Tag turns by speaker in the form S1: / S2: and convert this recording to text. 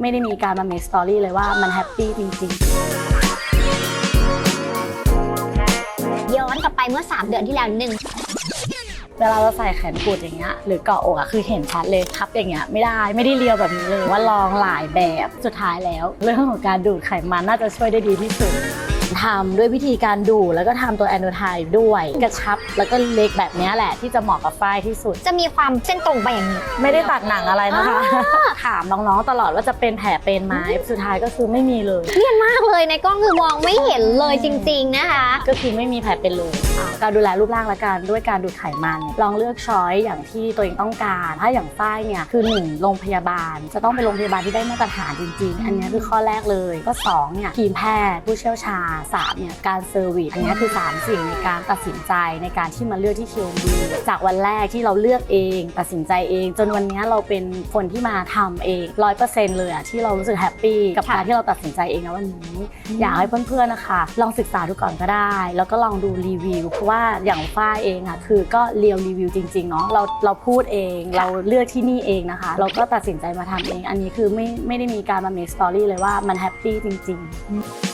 S1: ไม่ได้มีการมาเมคสตอรี่เลยว่ามันแฮปปี้จริง
S2: ย้อนกลับไปเมื่อ 3 เดือนที่แล้วนิดนึง
S1: ๆ เวลาเราใส่แขนกุดอย่างเงี้ยหรือเกาะอกอะคือเห็นชัดเลยทับอย่างเงี้ยไม่ได้ไม่ได้เรียวแบบนี้เลยว่าลองหลายแบบสุดท้ายแล้ว เรื่องของการดูดไขมันน่าจะช่วยได้ดีที่สุด ทำด้วยวิธีการดูดแล้วก็ทำตัวแอนโดไทป์ด้วยกระชับแล้วก็เล็กแบบเนี้ยแหละที่จะเหมาะกับฝ้ายที่สุด
S2: จะมีความเส้นตรงไปอย่างนี้
S1: ไม่ได้ตัดหนังอะไรนะคะถามน้องๆตลอดว่าจะเป็นแผลเป็นไหมสุดท้ายก็คือไม่มีเลย
S2: เนียนมากเลยในกล้องคือมองไม่เห็นเลยจริง ๆนะคะ
S1: ก็คือไม่มีแผลเป็นเลยอ่าการดูแลรูปร่างและการด้วยการดูดไขมัน ลองเลือกช้อยอย่างที่ตัวเองต้องการ ถ้าอย่างฝ้ายเนี่ยคือหนึ่งโรงพยาบาล จะต้องเป็นโรงพยาบาลที่ได้มาตรฐานจริง ๆ อันนี้คือข้อแรกเลย ก็สองเนี่ยทีมแพทย์ผู้เชี่ยวชาญสามเนี่ยการเซอร์วิสอันนี้คือสามสิ่งในการตัดสินใจในการที่มาเลือกที่คิวดีจากวันแรกที่เราเลือกเอง ตัดสินใจเอง จนวันนี้เราเป็นคนที่มาทำเองร้อยเปอร์เซ็นต์เลยอะที่เรารู้สึกแฮปปี้กับ
S2: ค่ะ
S1: การที่เราตัดสินใจเองนะวันนี้ อยากให้เพื่อนๆนะคะ ลองศึกษาดูก่อนก็ได้ แล้วก็ลองดูรีวิวเพราะว่าอย่างฝ้ายเองอะคือก็เรียวรีวิวจริงๆเนาะเราเราพูดเองเราเลือกที่นี่เองนะคะ เราก็ตัดสินใจมาทำเอง อันนี้คือไม่ไม่ได้มีการมาเมคสตอรี่เลยว่ามันแฮปปี้จริง ๆ